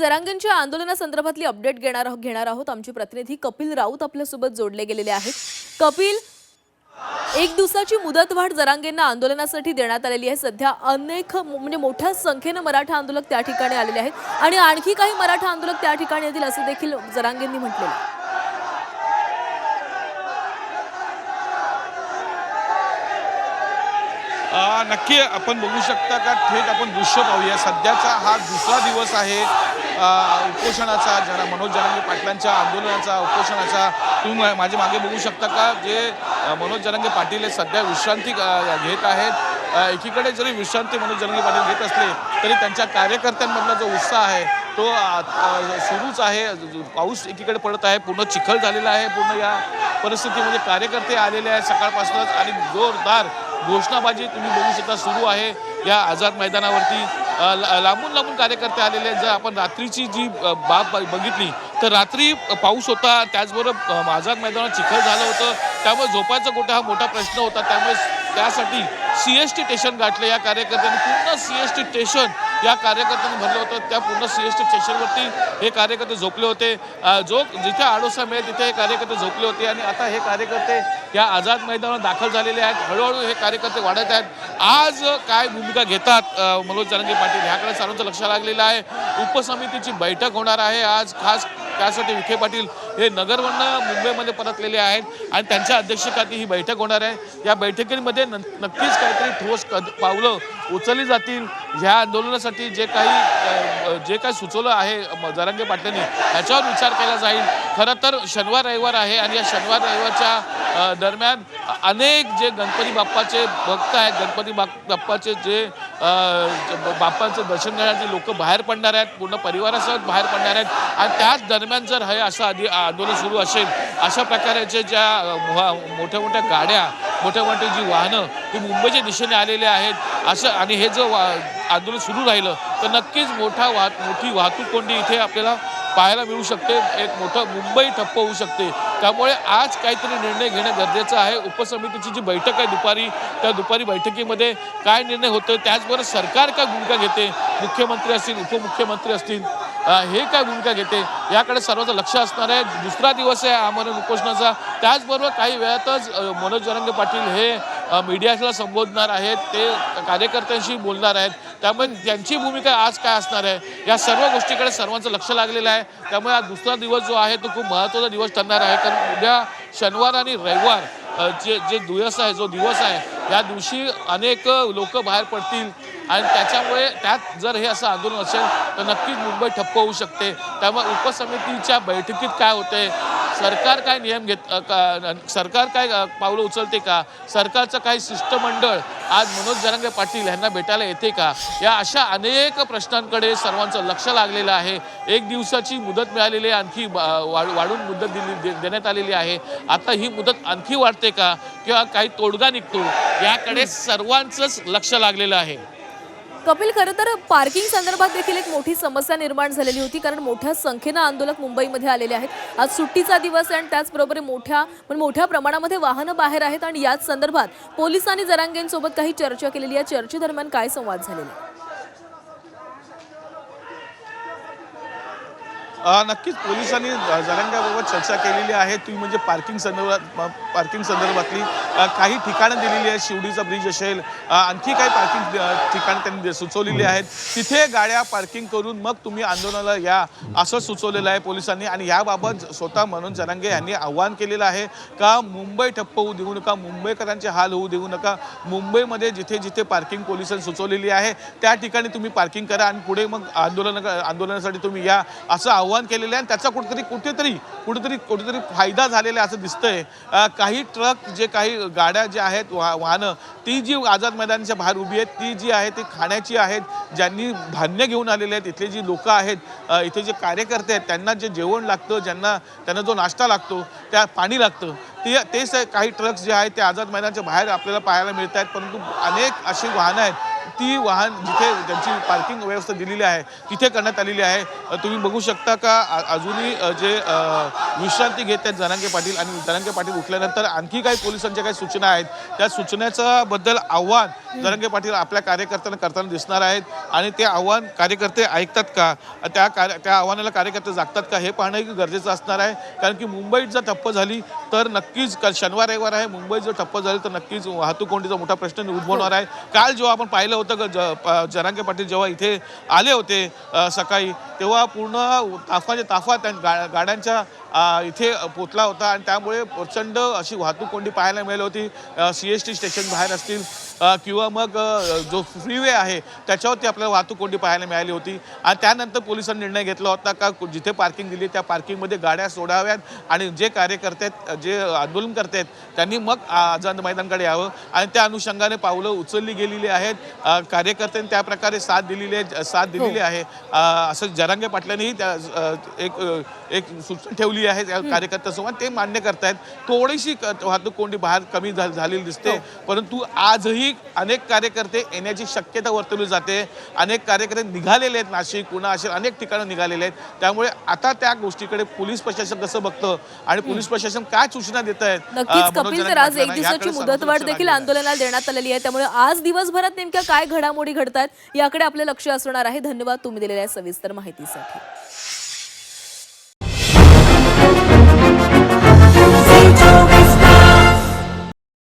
जरांगेंच्या आंदोलनासंदर्भातली update घेणार घेणार आहोत. आमचे प्रतिनिधी कपिल राऊत आपल्यासोबत जोडले गेलेले आहेत. कपिल एक दिवसाची मुदतवाढ जरांगेंना आंदोलनासाठी देण्यात आलेली आहे. सध्या अनेक म्हणजे मोठ्या संख्येनं मराठा आंदोलक त्या ठिकाणी आलेले आहेत. आणि आणखी काही मराठा आंदोलक त्या ठिकाणी येतील असं देखील जरांगेंनी म्हटलेलं आहे. नक्की आपण बघू शकता का? थेट आपण दृश्य पाहूया. सध्याचा हा दुसरा दिवस आहे. उपोषणाचा जरा मनोज जरांगे पाटलांच्या आंदोलनाचा उपोषणाचा तुम्ही मा- माझ्या मागे बघू शकता का? जे मनोज जरांगे पाटील हे सध्या विश्रांती घेत आहेत. एकीकडे जरी विश्रांती मनोज जरांगे पाटील घेत असले तरी त्यांच्या कार्यकर्त्यांमधला जो उत्साह आहे तो सुरूच आहे. पाऊस एकीकडे पडत आहे पूर्ण चिखल झालेला आहे पूर्ण या परिस्थितीमध्ये कार्यकर्ते आलेले आहेत सकाळपासूनच. आणि जोरदार घोषणाबाजी तुम्ही बघू शकता सुरू आहे या आझाद मैदानावरती. लांबून लांबून कार्यकर्ते आलेले आहेत. जर आपण रात्रीची जी बाब बघितली तर रात्री पाऊस होता त्याचबरोबर अ, मैदानात चिखल झालं होतं. त्यामुळे झोपायचा कुठं हा मोठा प्रश्न होता. त्यामुळे त्यासाठी सी एस टी स्टेशन गाठलं या कार्यकर्त्यांनी. पूर्ण सी एस टी स्टेशन या कार्यकर्त्यांनी भरलं होतं. त्या पूर्ण सी एस टी स्टेशनवरती हे कार्यकर्ते झोपले होते. जो जिथे आडोसा मिळेल तिथे हे कार्यकर्ते झोपले होते. आणि आता हे कार्यकर्ते या आझाद मैदानावर दाखल झालेले आहेत. हळूहळू हे कार्यकर्ते वाढत आहेत. आज काय भूमिका घेतात मनोज जरांगे पाटील? ह्याकडे सर्वांचं लक्ष लागलेलं आहे. उपसमितीची बैठक होणार आहे आज. खास त्यासाठी विखे पाटील हे नगरवरनं मुंबईमध्ये परतलेले आहेत आणि त्यांच्या अध्यक्षतेखाली ही बैठक होणार आहे. या बैठकीमध्ये न नक्कीच काहीतरी ठोस कद पावलं उचलली जातील. ह्या आंदोलनासाठी जे काही जे काही सुचवलं आहे म- जरांगे पाटलांनी ह्याच्यावर विचार केला जाईल. खरं तर शनिवार रविवार आहे आणि या शनिवार रविवारच्या दरम्यान अनेक जे गणपती बाप्पाचे भक्त आहेत गणपती बाप बाप्पाचे जे बाप्पांचं दर्शन घेण्यासाठी लोक बाहेर पडणार आहेत पूर्ण परिवारासह बाहेर पडणार आहेत आणि त्याच दरम्यान जर हे असं आधी आंदोलन सुरू असेल अशा प्रकारचे ज्या मोठ्या मोठ्या गाड्या मोठ्या मोठी जी वाहनं ही मुंबईच्या दिशेने आलेले आहेत असं आणि हे जर वा आंदोलन सुरू राहिलं तर नक्कीच मोठा वाह मोठी वाहतूक कोंडी इथे आपल्याला पाहायला मिळू शकते. एक मोठं मुंबई ठप्प होऊ शकते. त्यामुळे आज काहीतरी निर्णय घेणं गरजेचं आहे. उपसमितीची जी बैठक आहे दुपारी त्या दुपारी बैठकीमध्ये काय निर्णय होतो त्याचबरोबर सरकार काय भूमिका घेते? मुख्यमंत्री असतील उपमुख्यमंत्री असतील हे काय भूमिका घेते? याकडे सर्वांचं लक्ष असणार आहे. दुसरा दिवस आहे आमरण उपोषणाचा. त्याचबरोबर काही वेळातच मनोज जरंगे पाटील हे मीडियाला संबोधणार आहेत. ते कार्यकर्त्यांशी बोलणार आहेत. त्यामुळे त्यांची भूमिका आज काय असणार आहे? या सर्व गोष्टीकडे सर्वांचं लक्ष लागलेलं आहे. त्यामुळे हा दुसरा दिवस जो आहे तो खूप महत्त्वाचा दिवस ठरणार आहे. कारण उद्या शनिवार आणि रविवार जे जे दिवस आहे जो दिवस आहे या दिवशी अनेक लोक बाहेर पडतील. आणि त्याच्यामुळे त्यात जर हे असं आंदोलन असेल तर नक्कीच मुंबई ठप्प होऊ शकते. त्यामुळे उपसमितीच्या बैठकीत काय होते सरकार काय नियम घेत का- सरकार काय पावलं उचलते का? सरकारचं काही शिष्टमंडळ आज मनोज जरांगे पाटील यांना भेटायला येते का? या अशा अनेक प्रश्नांकडे सर्वांचं लक्ष लागलेलं आहे. एक दिवसाची मुदत मिळालेली आहे आणखी वाढ- वाढून मुदत दिली दे- देण्यात आलेली आहे. आता ही मुदत आणखी वाढते का? किंवा काही तोडगा निघतो? याकडे सर्वांचंच लक्ष लागलेलं आहे. कपिल खरं तर पार्किंग संदर्भात देखील एक मोठी समस्या निर्माण झालेली होती कारण मोठ्या संख्येनं आंदोलक मुंबईमध्ये आलेले आहेत. आज सुट्टीचा दिवस आहे आणि त्याचबरोबर मोठ्या पण मोठ्या प्रमाणामध्ये वाहनं बाहेर आहेत आणि याच संदर्भात पोलिसांनी जरांगेंसोबत काही चर्चा केलेली. या चर्चेदरम्यान काय संवाद झालेला आहे? अ, नक्कीच पोलिसांनी जरांग्याबाबत चर्चा केलेली आहे. ती म्हणजे पार्किंग संदर्भात पार्किंग संदर्भातली काही ठिकाणं दिलेली आहेत. शिवडीचा ब्रिज असेल आणखी काही पार्किंग ठिकाणं त्यांनी सुचवलेली आहेत. तिथे गाड्या पार्किंग करून मग तुम्ही आंदोलनाला या असं सुचवलेलं आहे पोलिसांनी. आणि याबाबत स्वतः म्हणून जरांगे यांनी आव्हान केलेलं आहे का मुंबई ठप्प होऊ देऊ नका मुंबईकरांचे हाल होऊ देऊ नका. मुंबईमध्ये जिथे जिथे पार्किंग पोलिसांनी सुचवलेली आहे त्या ठिकाणी तुम्ही पार्किंग करा आणि पुढे मग आंदोलन आंदोलनासाठी तुम्ही या असं आव्हान केलेलं आहे आणि त्याचा कुठेतरी कुठेतरी कुठेतरी कुठेतरी फायदा झालेला आहे असं दिसतंय. काही ट्रक जे काही गाड्या ज्या आहेत वा वाहनं ती जी आझाद मैदानाच्या बाहेर उभी आहेत ती जी आहे ती खाण्याची आहेत ज्यांनी धान्य घेऊन आलेले आहेत इथले जी लोकं आहेत इथे जे कार्यकर्ते आहेत त्यांना जे जेवण लागतं ज्यांना त्यांना जो नाश्ता लागतो त्या पाणी लागतं ते तेच काही ट्रक्स जे आहेत ते आझाद मैदानाच्या बाहेर आपल्याला पाहायला मिळत आहेत परंतु अनेक अशी वाहनं आहेत ती वाहन जिथे त्यांची पार्किंग व्यवस्था दिलेली आहे तिथे करण्यात आलेली आहे. तुम्ही बघू शकता का अजूनही जे विश्रांती घेत आहेत जनांगे पाटील आणि जनांगे पाटील उठल्यानंतर आणखी काही पोलिसांच्या काही सूचना आहेत. त्या सूचनेचं बद्दल आव्हान जनांगे पाटील आपल्या कार्यकर्त्यांना करताना दिसणार आहेत. आणि ते आव्हान कार्यकर्ते ऐकतात का? त्या कार्य त्या आव्हानाला कार्यकर्ते जागतात का? हे पाहणं गरजेचं असणार आहे. कारण की मुंबईत जर ठप्प झाली तर नक्कीच काल शनिवार रविवार आहे. मुंबई जर ठप्प झाली तर नक्कीच वाहतूक कोंडीचा मोठा प्रश्न उद्भवणार आहे. काल जेव्हा आपण पाहिलं होतं ज- प- जरांगे पाटील जेव्हा इथे आले होते सकाळी तेव्हा पूर्ण ताफाचे ताफा त्या गा गाड्यांच्या इथे पोचला होता आणि त्यामुळे प्रचंड अशी वाहतूक कोंडी पाहायला मिळाली होती. सी एस टी स्टेशन बाहेर असतील किंवा मग जो फ्रीवे आहे त्याच्यावरती आपल्याला वाहतूक कोंडी पाहायला मिळाली होती. आणि त्यानंतर पोलिसांनी निर्णय घेतला होता का जिथे पार्किंग दिली त्या पार्किंगमध्ये गाड्या सोडाव्यात आणि जे कार्यकर्ते आहेत जे आंदोलन करतायत त्यांनी मग आझाद मैदानकडे यावं. आणि त्या अनुषंगाने पावलं उचलली गेलेली आहेत. कार्यकर्त्यांनी त्या प्रकारे साथ दिलेली आहे साथ दिलेली आहे. अ, असं जरांगे पाटलांनीही त्या एक एक सूचना ठेवली आहे त्या कार्यकर्त्यांसमोर ते मान्य करतायत. थोडीशी वाहतूक कोंडी बाहेर कमी झालेली दिसते. परंतु आजही अनेक कार्यकर्ते येण्याची शक्यता वर्तवली जाते. अनेक कार्यकर्ते निघालेले आहेत नाशिक पुणा असे अनेक ठिकाणं निघालेले आहेत. त्यामुळे आता त्या गोष्टीकडे पोलीस प्रशासन कसं बघतं आणि पोलीस प्रशासन काय सूचना देत आहेत? कपिल तर आज एक दिवसाची मुदतवाढ देखील आंदोलनाला देण्यात आलेली आहे. त्यामुळे आज दिवसभरात नेमक्या काय घडामोडी घडतात याकडे आपलं लक्ष असणार आहे. धन्यवाद तुम्ही दिलेल्या या सविस्तर माहितीसाठी.